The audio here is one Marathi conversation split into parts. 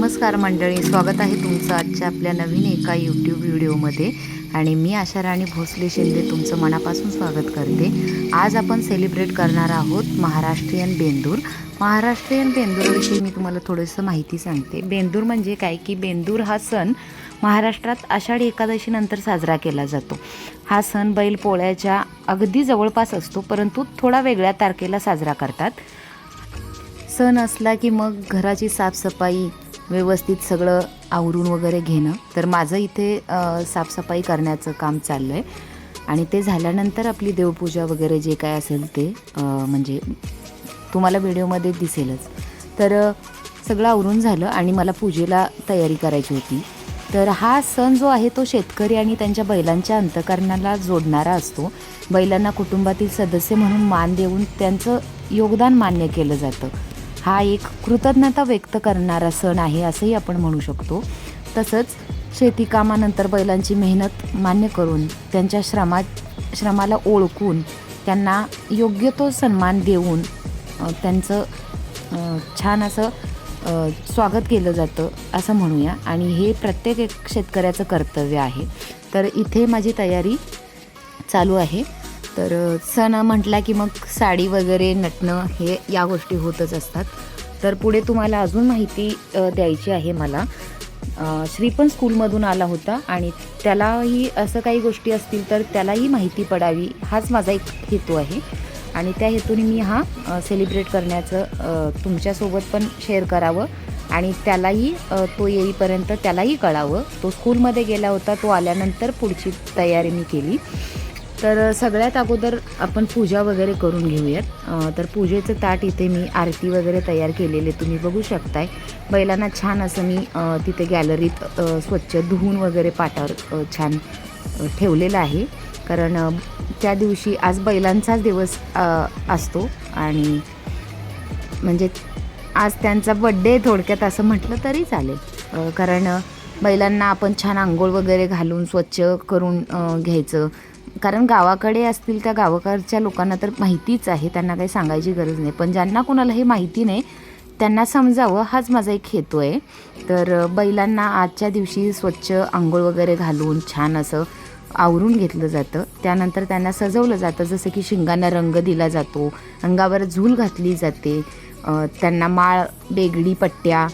नमस्कार मंडळी स्वागत आहे तुमचं आजच्या आपल्या नवीन एका यूट्यूब व्हिडिओमध्ये. आणि मी आशा राणी भोसले शिंदे तुमचं मनापासून स्वागत करते. आज आपण सेलिब्रेट करणार आहोत महाराष्ट्रीयन बेंदूर. महाराष्ट्रीयन बेंदूरविषयी मी तुम्हाला थोडंसं माहिती सांगते. बेंदूर म्हणजे काय? की बेंदूर हा सण महाराष्ट्रात आषाढी एकादशीनंतर साजरा केला जातो. हा सण बैल पोळ्याच्या अगदी जवळपास असतो परंतु थोडा वेगळ्या तारखेला साजरा करतात. सण असला की मग घराची साफसफाई व्यवस्थित सगळं आवरून वगैरे घेणं. तर माझं इथे साफसफाई करण्याचं काम चाललं आहे आणि ते झाल्यानंतर आपली देवपूजा वगैरे जे काय असेल ते म्हणजे तुम्हाला व्हिडिओमध्ये दिसेलच. तर सगळं आवरून झालं आणि मला पूजेला तयारी करायची होती. तर हा सण जो आहे तो शेतकरी आणि त्यांच्या बैलांच्या अंतकरणाला जोडणारा असतो. बैलांना कुटुंबातील सदस्य म्हणून मान देऊन त्यांचं योगदान मान्य केलं जातं. हा एक कृतज्ञता व्यक्त करणारा सण आहे असंही आपण म्हणू शकतो. तसंच शेती कामानंतर बैलांची मेहनत मान्य करून त्यांच्या श्रमा श्रमाला ओळखून त्यांना योग्य तो सन्मान देऊन त्यांचं छान असं स्वागत केलं जातं असं म्हणूया. आणि हे प्रत्येक एक शेतकऱ्याचं कर्तव्य आहे. तर इथे माझी तयारी चालू आहे. तर सण म्हटला की मग साडी वगैरे नटणं हे या गोष्टी होतच असतात. तर पुढे तुम्हाला अजून माहिती द्यायची आहे मला. श्री पण स्कूलमधून आला होता आणि त्यालाही असं काही गोष्टी असतील तर त्यालाही माहिती पडावी हाच माझा एक हेतू आहे. आणि त्या हेतूने मी हा सेलिब्रेट करण्याचं तुमच्यासोबत पण शेअर करावं आणि त्यालाही तो येईपर्यंत त्यालाही कळावं. तो स्कूलमध्ये गेला होता तो आल्यानंतर पुढची तयारी मी केली. तर सगळ्यात अगोदर आपण पूजा वगैरे करून घेऊयात. तर पूजेचं ताट इथे मी आरती वगैरे तयार केलेले तुम्ही बघू शकताय. बैलांना छान असं मी तिथे गॅलरीत स्वच्छ धुवून वगैरे पाटावर छान ठेवलेलं आहे. कारण त्या दिवशी आज बैलांचाच दिवस असतो. आणि म्हणजे आज त्यांचा बड्डे थोडक्यात असं म्हटलं तरी चालेल. कारण बैलांना आपण छान आंघोळ वगैरे घालून स्वच्छ करून घ्यायचं. कारण गावाकडे असतील त्या गावाकडच्या लोकांना तर माहितीच आहे त्यांना काही सांगायची गरज नाही. पण ज्यांना कोणाला हे माहिती नाही त्यांना समजावं हाच माझा एक हेतू आहे. तर बैलांना आजच्या दिवशी स्वच्छ आंघोळ वगैरे घालून छान असं आवरून घेतलं जातं. त्यानंतर त्यांना सजवलं जातं जसं की शिंगांना रंग दिला जातो अंगावर झूल घातली जाते त्यांना माळ बेगडी पट्ट्या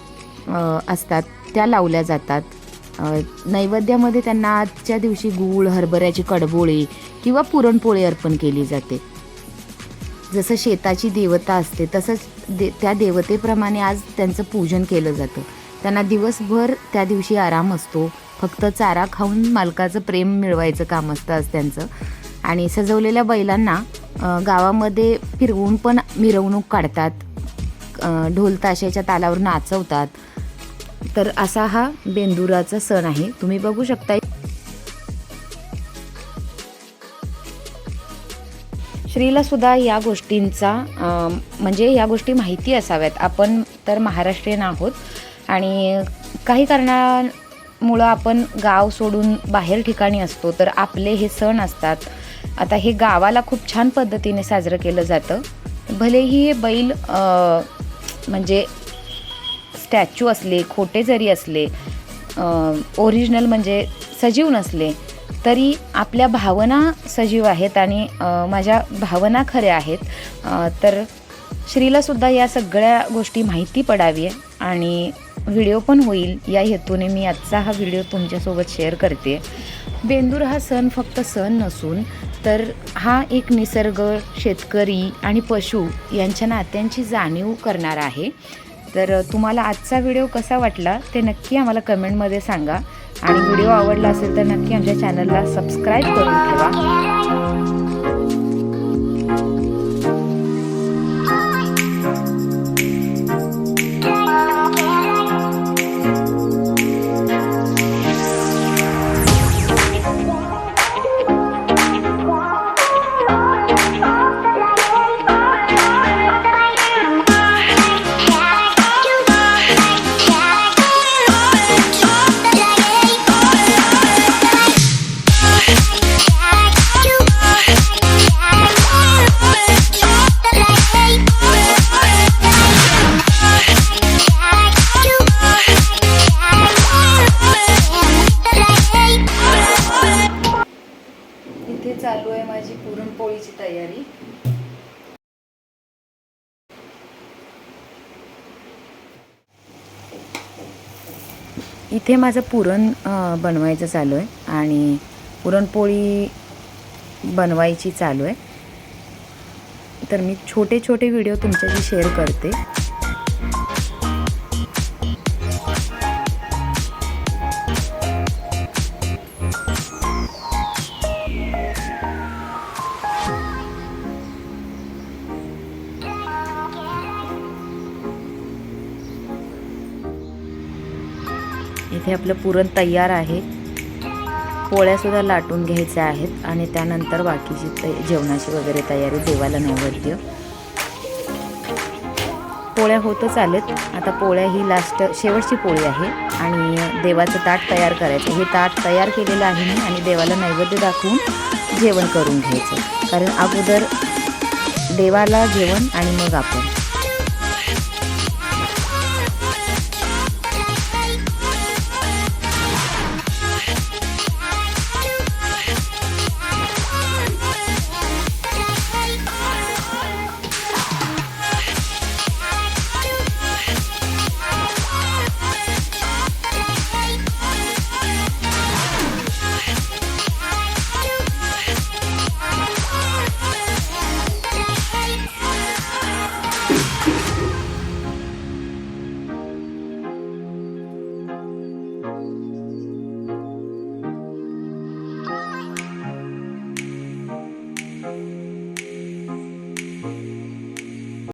असतात त्या लावल्या जातात. नैवेद्यामध्ये त्यांना आजच्या दिवशी गूळ हरभऱ्याची कडबोळी किंवा पुरणपोळी अर्पण केली जाते. जसं शेताची देवता असते तसंच दे त्या देवतेप्रमाणे आज त्यांचं पूजन केलं जातं. त्यांना दिवसभर त्या दिवशी आराम असतो. फक्त चारा खाऊन मालकाचं प्रेम मिळवायचं काम असतं आज त्यांचं. आणि सजवलेल्या बैलांना गावामध्ये फिरवून पण मिरवणूक काढतात. ढोलताशाच्या ढोल ताशाच्या तालावर नाचवतात. तर असा हा बेंदुराचा सण आहे. तुम्ही बघू शकता स्त्रीला सुद्धा या गोष्टींचा म्हणजे या गोष्टी माहिती असाव्यात. आपण तर महाराष्ट्रीयन आहोत आणि काही कारणामुळं आपण गाव सोडून बाहेर ठिकाणी असतो तर आपले हे सण असतात. आता हे गावाला खूप छान पद्धतीने साजरं केलं जातं. भलेही हे बैल म्हणजे स्टॅच्यू असले खोटे जरी असले ओरिजिनल म्हणजे सजीव नसले तरी आपल्या भावना सजीव आहेत आणि माझ्या भावना खऱ्या आहेत. तर श्रीलासुद्धा या सगळ्या गोष्टी माहिती पडावी आणि व्हिडिओ पण होईल. या हेतूने मी आजचा हा व्हिडिओ तुमच्यासोबत शेअर करते. बेंदूर हा सण फक्त सण नसून तर हा एक निसर्ग शेतकरी आणि पशु यांच्या नात्यांची जाणीव करणारा आहे. तर तुम्हाला आजचा व्हिडिओ कसा वाटला ते नक्की आम्हाला कमेंटमध्ये सांगा. आणि व्हिडिओ आवडला असेल तर नक्की आमच्या चॅनलला सबस्क्राईब करून ठेवा. इथे माझं पुरण बनवायचं चालू आहे आणि पुरणपोळी बनवायची चालू आहे. तर मी छोटे छोटे व्हिडिओ तुमच्याशी शेअर करते. इथे आपलं पुरण तयार आहे. पोळ्यासुद्धा लाटून घ्यायच्या आहेत आणि त्यानंतर बाकीची त जेवणाची वगैरे तयारी देवाला नैवेद्य पोळ्या होतच आलेत आता पोळ्या ही लास्ट शेवटची पोळी आहे आणि देवाचं ताट तयार करायचं. हे ताट तयार केलेलं आहे मी आणि देवाला नैवेद्य दाखवून जेवण करून घ्यायचं. कारण अगोदर देवाला जेवण आणि मग आपण.